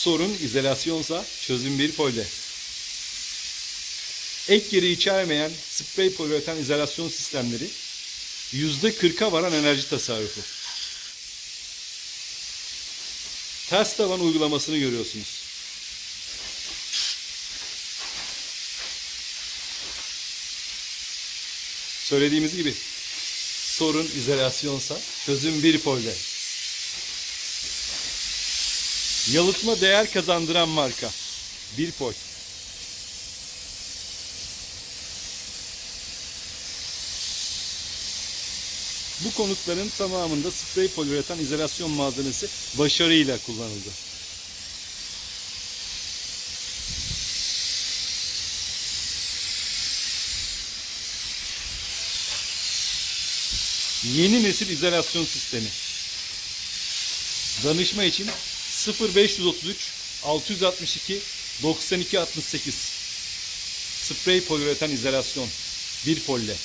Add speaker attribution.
Speaker 1: Sorun izolasyonsa çözüm bir polye. Ek geri içermeyen sprey poliüretan izolasyon sistemleri %40'a varan enerji tasarrufu. Ters taban uygulamasını görüyorsunuz. Söylediğimiz gibi sorun izolasyonsa çözüm bir polye. Yalıtma değer kazandıran marka. Bir pol. Bu konutların tamamında sprey poliüretan izolasyon malzemesi başarıyla kullanıldı. Yeni nesil izolasyon sistemi. Danışma için 0533 662 92 68 Sprey poliüretan izolasyon. Bir polle.